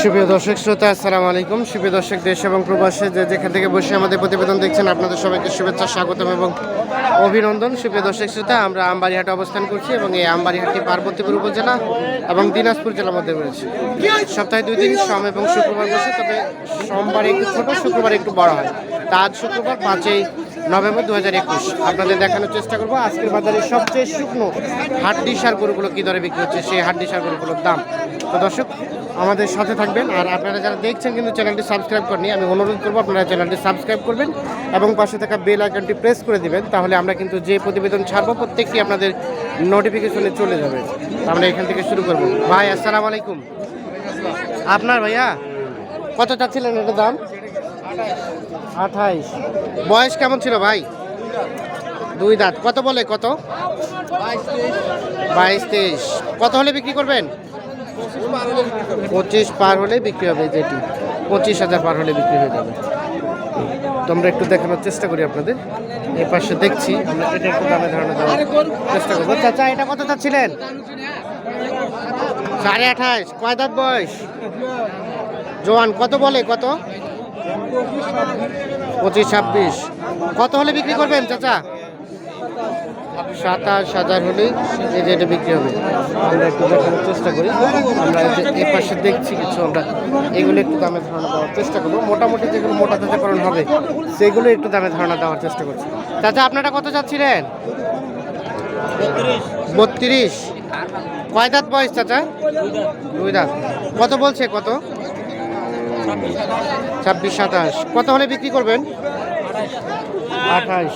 সুপ্রিয় দর্শক, শ্রোতা, আসসালামু আলাইকুম। সুপ্রিয় দর্শক, দেশ এবং প্রবাসে যে যেখান থেকে বসে আমাদের প্রতিবেদন দেখছেন, আপনাদের সবাইকে শুভেচ্ছা, স্বাগতম এবং অভিনন্দন। সুপ্রিয় দর্শক, শ্রোতা, আমরা আমবাড়িহাটে অবস্থান করছি এবং এই আমবাড়িহাটটি পার্বতীপুর উপজেলা এবং দিনাজপুর জেলার মধ্যে রয়েছে। সপ্তাহে দুই দিন সোম এবং শুক্রবার বসে, তবে সোমবার একটু ছোট, শুক্রবার একটু বড় হয়। তা আজ শুক্রবার, পাঁচই নভেম্বর দু হাজার একুশ। আপনাদের দেখানোর চেষ্টা করব, আজকের বাজারে সবচেয়ে শুকনো হাড্ডি সার গরুগুলো কী দরে বিক্রি হচ্ছে, সেই হাড্ডি সার গরুগুলোর দাম। তো দর্শক আমাদের সাথে থাকবেন। আর আপনারা যারা দেখছেন কিন্তু চ্যানেলটি সাবস্ক্রাইব করেনি আমি অনুরোধ করব আপনারা চ্যানেলটি সাবস্ক্রাইব করবেন এবং পাশে থাকা বেল আইকনটি প্রেস করে দিবেন, তাহলে আমরা কিন্তু যে প্রতিবেদন ছাড়বো, প্রত্যেকটি আপনাদের নোটিফিকেশনে চলে যাবে। আমরা এখান থেকে শুরু করব। ভাই, আসসালামু আলাইকুম। আপনার ভাইয়া, কত চাচ্ছিলেন এটার দাম? আঠাইশ। বয়স কেমন ছিল ভাই? দুই দাঁত। কত বলে কত? বাইশ তেইশ। কত হলে বিক্রি করবেন? পঁচিশ পার হলে বিক্রি হবে যেটি পঁচিশ হাজার পার হলে বিক্রি হয়ে যাবে। তোমরা একটু দেখানোর চেষ্টা করি আপনাদের। এই পাশে দেখছি চেষ্টা করব। চাচা, এটা কত চাচ্ছিলেন? সাড়ে আঠাশ, কয় দাঁত বয়স? জোয়ান, কত বলে কত? পঁচিশ ছাব্বিশ। কত হলে বিক্রি করবেন, চাচা? সাতাশ হাজার হলেই এই এটা বিক্রি হবে। আমরা একটু দেখানোর চেষ্টা করি। আমরা যে এ পাশে দেখছি কিছু, আমরা এগুলো একটু দামে ধারণা দেওয়ার চেষ্টা করব। মোটামুটি যেগুলো মোটা তাজাকরণ হবে, সেগুলো একটু দামে ধারণা দেওয়ার চেষ্টা করছি। চাচা, আপনারা কত চাচ্ছিলেন বত্রিশ। কয় দাঁত বয়স চাচা? দুই দাঁত। কত বলছে, কত? ছাব্বিশ, সাতাশ। কত হলে বিক্রি করবেন? আঠাশ।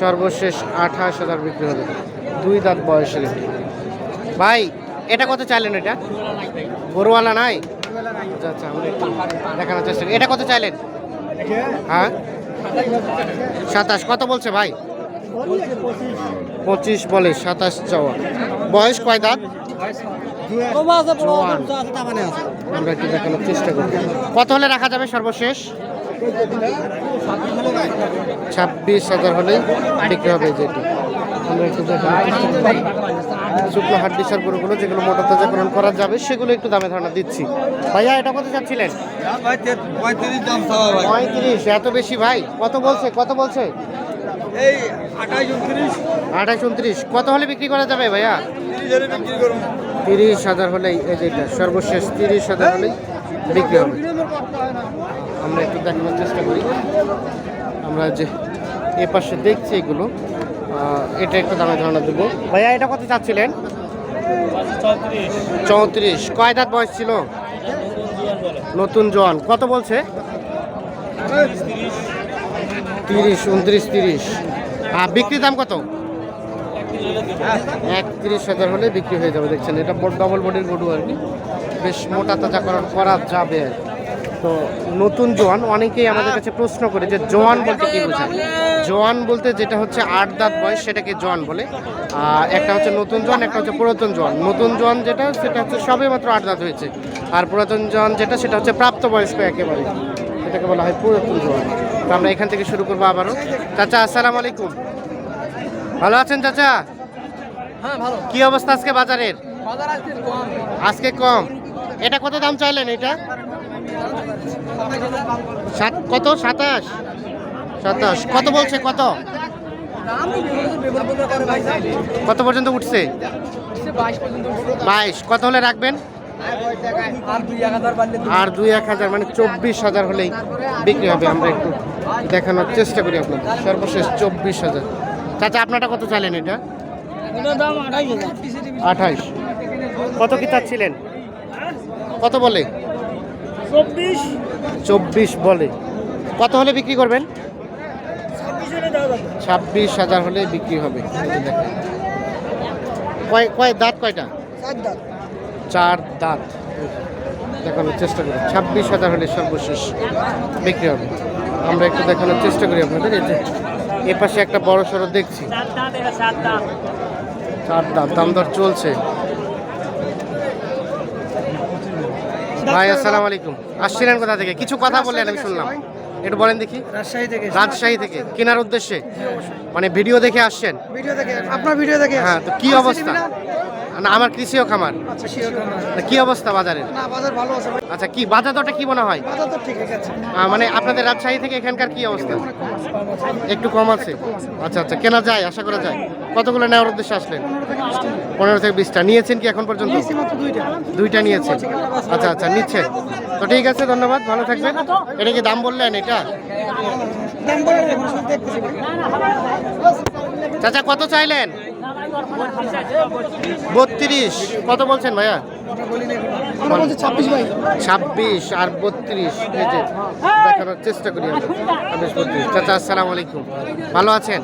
সর্বশেষ আঠাশ হাজার বিক্রি হবে দুই দাঁত বয়সের। ভাই এটা কত চাইলেন এটা? গরুওয়ালা নাই? আচ্ছা আচ্ছা আমরা দেখানোর চেষ্টা করি। এটা কত চাইলেন? হ্যাঁ? সাতাশ কত বলছে ভাই? পঁচিশ বলে সাতাশ চাওয়া। বয়স কয় দাঁত? আমরা একটু দেখানোর চেষ্টা করি। কত হলে রাখা যাবে সর্বশেষ? ছাব্বিশ হাজার হলেই বিক্রি হবে যেটি আমরা একটু শুক্লো হাড্ডি সার গরুগুলো যেগুলো মোটা তাজাকরণ করা যাবে, সেগুলো একটু দামে ধারণা দিচ্ছি। ভাইয়া, এটা কত চাচ্ছিলেন? পঁয়ত্রিশ, এত বেশি ভাই? কত বলছে? কত বলছে? এই আঠাশ উনত্রিশ। কত হলে বিক্রি করা যাবে ভাইয়া? তিরিশ হাজার হলেই এই যেটা সর্বশেষ তিরিশ হাজার হলেই বিক্রি হবে। আমরা একটু দেখানোর চেষ্টা করি। আমরা যে এ পাশে দেখছি এগুলো এটা একটু দামে ধারণা দেবো। ভাইয়া এটা কত চাচ্ছিলেন? চৌত্রিশ। কয় দাঁত বয়স ছিল? নতুন জোয়ান। কত বলছে? তিরিশ উনত্রিশ তিরিশ। আর বিক্রির দাম কত? একত্রিশ হাজার হলে বিক্রি হয়ে যাবে দেখছেন। এটা ডবল বডির গরু আর কি। বেশ মোটা তাজাকরণ করা যাবে আর কি। তো নতুন জোয়ান অনেকেই আমাদের কাছে প্রশ্ন করে যে জোয়ান বলতে কি বোঝায়? জোয়ান বলতে যেটা হচ্ছে আট দাঁত বয়স সেটাকে জোয়ান বলে। আর একটা হচ্ছে নতুন জোয়ান একটা হচ্ছে পুরাতন জোয়ান। নতুন জোয়ান যেটা সেটা হচ্ছে সবে মাত্র আট দাঁত হয়েছে। আর পুরাতন জোয়ান যেটা সেটা হচ্ছে প্রাপ্তবয়স্ক একেবারে। এটাকে বলা হয় পুরাতন জোয়ান। তো আমরা এখান থেকে শুরু করব আবারও। চাচা আসসালাম আলাইকুম। ভালো আছেন চাচা? হ্যাঁ কি অবস্থা আজকে বাজারের? আজকে কম। এটা কত দাম চাইলেন এটা? সাত, কত? সাতাশ? সাতাশ। কত বলছে? কত? কত পর্যন্ত উঠছে? বাইশ। কত হলে রাখবেন? আর দুই এক হাজার মানে চব্বিশ হাজার হলেই বিক্রি হবে। আমরা একটু দেখানোর চেষ্টা করি আপনাদের। সর্বশেষ চব্বিশ হাজার। চাচা, আপনারটা কত চাইলেন এটা? আঠাইশ। কত কি চাচ্ছিলেন? কত বলে? চব্বিশ। চব্বিশ বলে। কত হলে বিক্রি করবেন? ছাব্বিশ হাজার হলে বিক্রি হবে। কয় কয় দাঁত কয়টা? চার দাঁত। দেখানোর চেষ্টা করি ছাব্বিশ হাজার হলে সর্বশেষ বিক্রি হবে। আমরা একটু দেখানোর চেষ্টা করি আপনাদের। যে এ পাশে একটা বড় সড়ো দেখছি চার দাঁত। দাম দর চলছে। ভাই আসসালামু আলাইকুম। আসছিলেন কোথা থেকে? কিছু কথা বললেন আমি শুনলাম। একটু বলেন দেখি। রাজশাহী থেকে রাজশাহী থেকে কেনার উদ্দেশ্যে? মানে ভিডিও দেখে আসছেন? ভিডিও দেখে আপনার ভিডিও দেখে হ্যাঁ তো কি অবস্থা? না আমার কৃষিও খামার। আচ্ছা কি অবস্থা বাজারের? না বাজার ভালো আছে আচ্ছা কি বাজার দরটা কি মনে হয়? বাজার তো ঠিক আছে। মানে আপনাদের রাজশাহী থেকে এখানকার কি অবস্থা? একটু কম আছে। আচ্ছা আচ্ছা কেনা যায় আশা করা যায়? কতগুলো নেওয়ার উদ্দেশ্যে আসলেন? পনেরো থেকে বিশটা। নিয়েছেন কি এখন পর্যন্ত? দুইটা। নিয়েছে নিয়েছেন। আচ্ছা আচ্ছা নিচ্ছেন তো ঠিক আছে ধন্যবাদ ভালো থাকবেন। এটা কি দাম বললেন এটা? চাচা কত চাইলেন? বত্রিশ। কত বলছেন ভাইয়া? ছাব্বিশ আর বত্রিশ, এই দেখানোর চেষ্টা করি ছাব্বিশ বত্রিশ। চাচা, আসসালামু আলাইকুম। ভালো আছেন?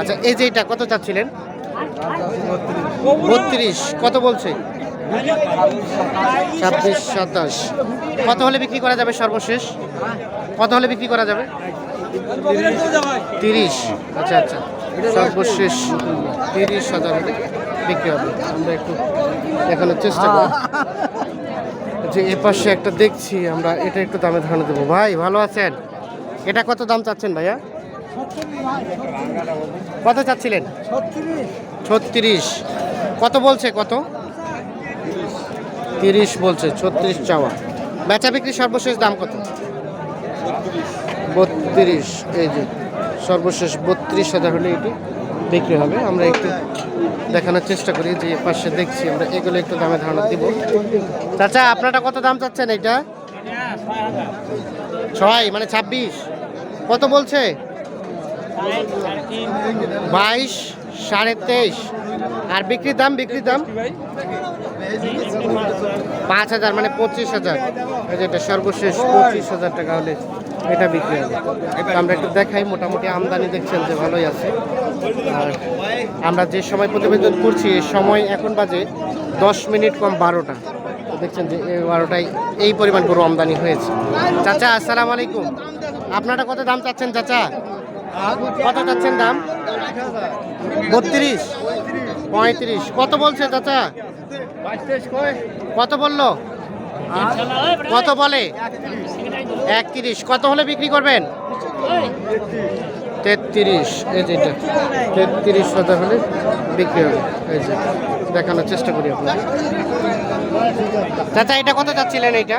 আচ্ছা এই যে এটা, কত চাচ্ছিলেন? বত্রিশ। কত বলছে? ছাব্বিশ, সাতাশ। কত হলে বিক্রি করা যাবে সর্বশেষ? কত হলে বিক্রি করা যাবে? তিরিশ। আচ্ছা আচ্ছা। সর্বশেষ তিরিশ হাজার হলে। বিক্রি হবে। আমরা একটু দেখানোর চেষ্টা করি। যে এ পাশে একটা দেখছি, আমরা এটা একটু দামে ধারণা দেবো। ভাই, ভালো আছেন? এটা কত দাম চাচ্ছেন ভাইয়া? কত চাচ্ছিলেন? ছত্রিশ। কত বলছে, কত? তিরিশ বলছে, ছত্রিশ চাওয়া। বেচা বিক্রি সর্বশেষ দাম কত? বত্রিশ। এই যে, সর্বশেষ বত্রিশ হাজার হলে এটি বিক্রি হবে। আমরা একটু দেখানোর চেষ্টা করি, যে পাশে দেখছি আমরা, এগুলো একটু দামে ধারণা দিব। চাচা, আপনারা কত দাম চাচ্ছেন এটা ছয় মানে ছাব্বিশ। কত বলছে? বাইশ, সাড়ে তেইশ। আর বিক্রির দাম বিক্রির দাম? পাঁচ হাজার মানে পঁচিশ হাজার। এই যেটা সর্বশেষ পঁচিশ হাজার টাকা হলে এটা বিক্রি হবে। আমরা একটু দেখাই, মোটামুটি আমদানি দেখছেন যে ভালোই আছে। আর আমরা যে সময় প্রতিবেদন করছি সময় এখন বাজে দশ মিনিট কম বারোটা। দেখছেন যে বারোটায় এই পরিমাণ গরু আমদানি হয়েছে। চাচা, আসসালামু আলাইকুম। আপনারা কত দাম চাচ্ছেন চাচা? কত চাচ্ছেন দাম? বত্রিশ। পঁয়ত্রিশ। কত বলছে চাচা? কত বলল? কত বলে? একত্রিশ। কত হলে বিক্রি করবেন? তেত্রিশ এই যেটা তেত্রিশ হাজার হলে বিক্রি হবে। এই যে দেখানোর চেষ্টা করি আপনাকে চাচা এটা কত চাচ্ছিলেন এইটা?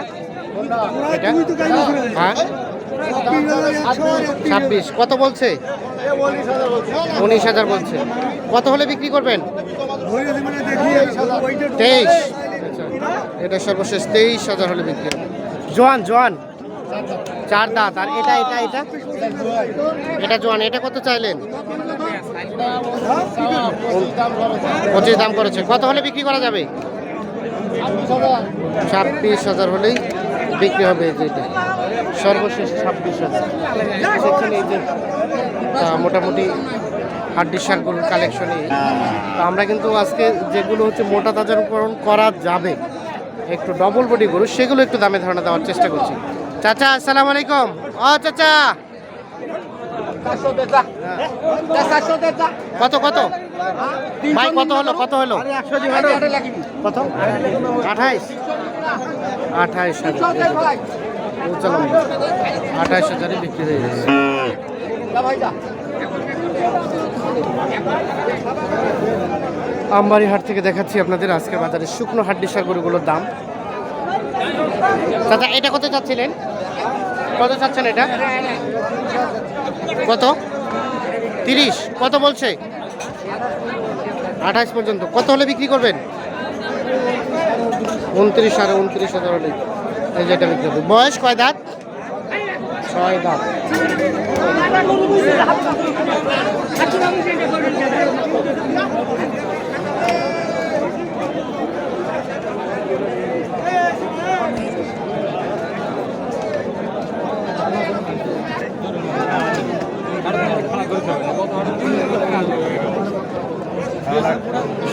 এটা? হ্যাঁ? ছাব্বিশ। কত বলছে? উনিশ হাজার বলছে। কত হলে বিক্রি করবেন? তেইশ। আচ্ছা, এটা সর্বশেষ তেইশ হাজার হলে বিক্রি হবে। জোয়ান জোয়ান। চার দাঁত, আর এটা এটা এটা? এটা জোয়ান, এটা কত চাইলেন? পঁচিশ দাম করেছে। কত হলে বিক্রি করা যাবে? ছাব্বিশ হাজার হলেই বিক্রি হবে যেটা। সর্বশেষ ছাব্বিশ হাজার। যে মোটামুটি হাড্ডি সারগুলোর কালেকশনে তো আমরা কিন্তু আজকে যেগুলো হচ্ছে মোটা তাজার তাজারকরণ করা যাবে, একটু ডবল বডি গরু, সেগুলো একটু দামে ধারণা দেওয়ার চেষ্টা করছি। চাচা, আসসালামু আলাইকুম। ও, চাচা। কত কত? ভাই, কত হলো কত হলো? কত? আঠাইশ। আঠাইশ আঠাইশ হাজারে বিক্রি হয়ে গেছে। আমবাড়ি হাট থেকে দেখাচ্ছি আপনাদের আজকে বাজারে। শুকনো হাড্ডি সার গরুগুলোর দাম। দাদা এটা কত চাচ্ছিলেন? কত চাচ্ছেন এটা? কত? তিরিশ। কত বলছে? আঠাশ পর্যন্ত। কত হলে বিক্রি করবেন? উনত্রিশ আর উনত্রিশ হাজার হলে। এই যেটা বিক্রি করবেন। বয়স কয় দাঁত? ছয় দাঁত। Thank you. la cura.